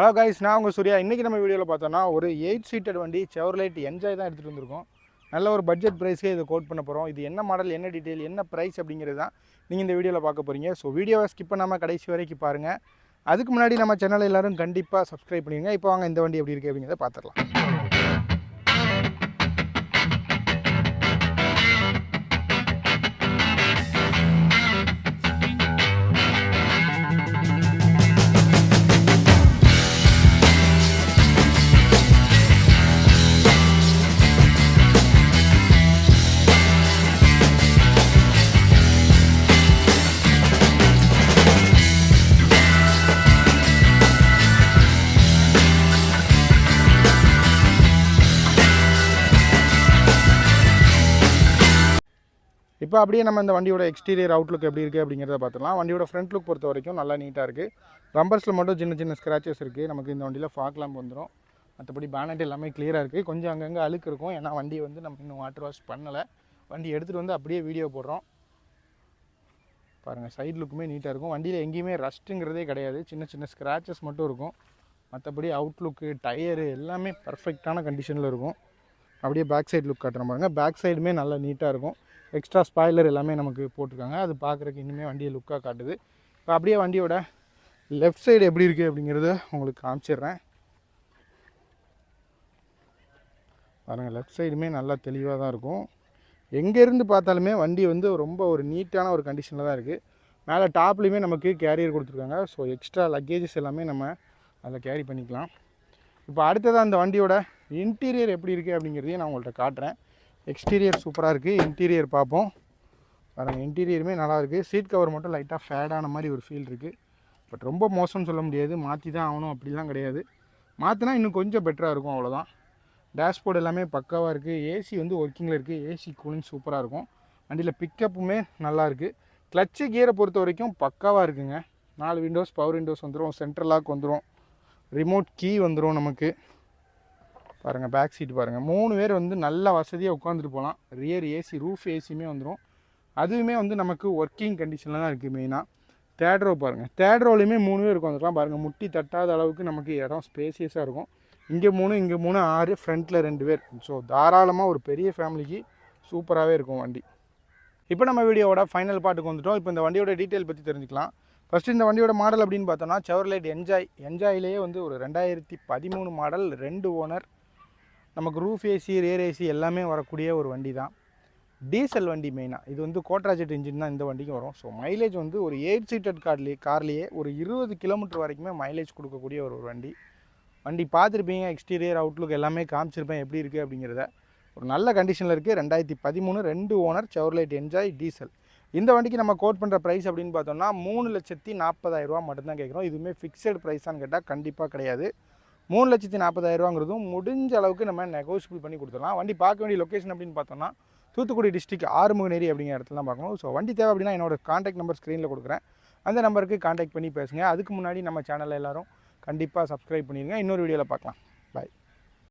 Hello guys நான் உங்கள் சூர்யா. இன்றைக்கி நம்ம வீடியோவில் பார்த்தோன்னா ஒரு எயிட் சீட்டட் வண்டி செவர்லைட் என்ஜாய் தான் எடுத்துகிட்டு வந்திருக்கோம். நல்ல ஒரு பட்ஜெட் ப்ரைஸ்க்கே இதை கோட் பண்ண போகிறோம் இது என்ன மாடல் என்ன டீட்டெயில் என்ன ப்ரைஸ் அப்படிங்கிறது தான் நீங்கள் இந்த வீடியோவில் பார்க்க போகிறீங்க ஸோ வீடியோவை ஸ்கிப் பண்ணாமல் கடைசி வரைக்கும் பாருங்கள் அதுக்கு முன்னாடி நம்ம சேனலை எல்லோரும் கண்டிப்பாக சப்ஸ்கிரைப் பண்ணிடுங்க. இப்போ வாங்க இந்த வண்டி எப்படி இருக்குது அப்படிங்கிறத பார்த்துடலாம். இப்போ அப்படியே நம்ம இந்த வண்டியோட எக்ஸ்டீரியர் அவுட்லுக் எப்படி இருக்குது அப்படிங்கிறத பார்த்துக்கலாம் வண்டியோட ஃப்ரண்ட் லுக் பொறுத்த வரைக்கும் நல்லா நீட்டாக இருக்குது ரம்பர்ஸில் மட்டும் சின்ன சின்ன ஸ்க்ராச்சஸ் இருக்குது நமக்கு இந்த வண்டியில் ஃபாக் லேம்ப் வந்துடும் மற்றபடி பேனட் எல்லாமே கிளியராக இருக்குது கொஞ்சம் அங்கங்கே அழுக்கு இருக்கும். ஏன்னா வண்டியை வந்து நம்ம இன்னும் வாட்டர் வாஷ் பண்ணலை. வண்டி எடுத்துகிட்டு வந்து அப்படியே வீடியோ போடுறோம். பாருங்கள் சைட் லுக்குமே நீட்டாக இருக்கும். வண்டியில் எங்கேயுமே ரஸ்ட்டுங்கிறதே கிடையாது. சின்ன சின்ன ஸ்க்ராச்சஸ் மட்டும் இருக்கும். மற்றபடி அவுட்லுக்கு டயரு எல்லாமே பர்ஃபெக்டான கண்டிஷனில் இருக்கும். அப்படியே பேக் சைடு லுக் காட்டுறேன் பாருங்கள் பேக் சைடுமே நல்லா நீட்டாக இருக்கும். எக்ஸ்ட்ரா ஸ்பாய்லர் எல்லாமே நமக்கு போட்டிருக்காங்க. அது பார்க்குறதுக்கு இன்னுமே வண்டியை லுக்காக காட்டுது. இப்போ அப்படியே வண்டியோட லெஃப்ட் சைடு எப்படி இருக்குது அப்படிங்கிறத உங்களுக்கு காமிச்சிடுறேன். பாருங்கள் லெஃப்ட் சைடுமே நல்லா தெளிவாக தான் இருக்கும். எங்கேருந்து பார்த்தாலுமே வண்டி வந்து ரொம்ப ஒரு நீட்டான ஒரு கண்டிஷனில் தான் இருக்குது மேலே டாப்லேயுமே நமக்கு கேரியர் கொடுத்துருக்காங்க. ஸோ எக்ஸ்ட்ரா லக்கேஜஸ் எல்லாமே நம்ம அதில் கேரி பண்ணிக்கலாம். இப்போ அடுத்ததாக அந்த வண்டியோட இன்டீரியர் எப்படி இருக்குது அப்படிங்கிறதையும் நான் உங்கள்கிட்ட காட்டுறேன். எக்ஸ்டீரியர் சூப்பராக இருக்குது இன்டீரியர் பார்ப்போம். பாருங்கள் இன்டீரியருமே நல்லா இருக்குது சீட் கவர் மட்டும் லைட்டாக ஃபேடான மாதிரி ஒரு ஃபீல் இருக்குது பட் ரொம்ப மோசம்னு சொல்ல முடியாது. மாற்றி தான் ஆகணும். அப்படிலாம் கிடையாது. மாற்றினா இன்னும் கொஞ்சம் பெட்டராக இருக்கும் அவ்வளோதான் டேஷ்போர்டு எல்லாமே பக்காவாக இருக்குது ஏசி வந்து ஒர்க்கிங்கில் இருக்குது ஏசி கூலிங் சூப்பராக இருக்கும். வண்டியில் பிக்கப்புமே நல்லா இருக்குது கிளச்சு கியரை பொறுத்த வரைக்கும் பக்காவாக இருக்குங்க. நாலு விண்டோஸ் பவர் விண்டோஸ் வந்துடும் சென்ட்ரல் லாக் வந்துடும் ரிமோட் கீ வந்துடும் நமக்கு. பாருங்கள் பேக் சீட் பாருங்கள் மூணு பேர் வந்து நல்ல வசதியாக உட்காந்துட்டு போகலாம். ரியர் ஏசி ரூஃப் ஏசியுமே வந்துடும் அதுவுமே வந்து நமக்கு ஒர்க்கிங் கண்டிஷனில் தான் இருக்குது மெயினாக தேர்ட் ரோ பாருங்கள் தேர்ட் ரோலையுமே மூணு பேர் உட்காந்துக்கலாம் பாருங்கள் முட்டி தட்டாத அளவுக்கு நமக்கு இடம் ஸ்பேசியஸாக இருக்கும். இங்கே மூணு இங்கே மூணு ஆறு ஃப்ரண்ட்டில் ரெண்டு பேர். ஸோ தாராளமாக ஒரு பெரிய ஃபேமிலிக்கு சூப்பராகவே இருக்கும் வண்டி. இப்போ நம்ம வீடியோவோட ஃபைனல் பாட்டுக்கு வந்துட்டோம். இப்போ இந்த வண்டியோட டீட்டெயில் பற்றி தெரிஞ்சுக்கலாம். ஃபஸ்ட்டு இந்த வண்டியோட மாடல் அப்படின்னு பார்த்தோம்னா செவர்லைட் என்ஜாய் என்ஜாயிலேயே வந்து ஒரு ரெண்டாயிரத்தி பதிமூணு மாடல் ரெண்டு ஓனர் நமக்கு ரூஃப் ஏசி ரேர் ஏசி எல்லாமே வரக்கூடிய ஒரு வண்டி தான் டீசல் வண்டி மெயினாக இது வந்து கோட்ராஜெட் இன்ஜின் தான் இந்த வண்டிக்கு வரும். ஸோ மைலேஜ் வந்து ஒரு எயிட் சீட்டட் கார்லேயே கார்லேயே ஒரு இருபது கிலோமீட்டர் வரைக்குமே மைலேஜ் கொடுக்கக்கூடிய ஒரு வண்டி. வண்டி பார்த்துருப்பீங்க எக்ஸ்டீரியர் அவுட்லுக் எல்லாமே காமிச்சிருப்பேன் எப்படி இருக்குது அப்படிங்கிறத. ஒரு நல்ல கண்டிஷனில் இருக்குது ரெண்டாயிரத்தி பதிமூணு ரெண்டு ஓனர் செவர்லைட் என்ஜாய் டீசல் இந்த வண்டிக்கு நம்ம கோட் பண்ணுற ப்ரைஸ் அப்படின்னு பார்த்தோம்னா மூணு லட்சத்தி நாற்பதாயிரரூவா மட்டும்தான் கேட்குறோம். இதுவுமே ஃபிக்ஸட் ப்ரைஸான்னு கேட்டால் கண்டிப்பாக கிடையாது. மூணு லட்சத்தி நாற்பதாயிரரூவாங்கிறதும் முடிஞ்ச அளவுக்கு நம்ம நெகோஷியபிள் பண்ணி கொடுத்துடலாம். வண்டி பார்க்க வேண்டிய லொக்கேஷன் அப்படின்னு பார்த்தோம்னா தூத்துக்குடி டிஸ்ட்ரிக் ஆறுமுகநேரி அப்படிங்கிற இடத்துல தான் பார்க்கணும். ஸோ வண்டி தேவை அப்படின்னா என்னோட காண்டாக்ட் நம்பர் ஸ்க்ரீனில் கொடுக்குறேன். அந்த நம்பருக்கு காண்டாக்ட் பண்ணி பேசுங்க. அதுக்கு முன்னாடி நம்ம சேனலில் எல்லோரும் கண்டிப்பாக சப்ஸ்கிரைப் பண்ணிடுங்க இன்னொரு வீடியோவில் பார்க்கலாம். பாய்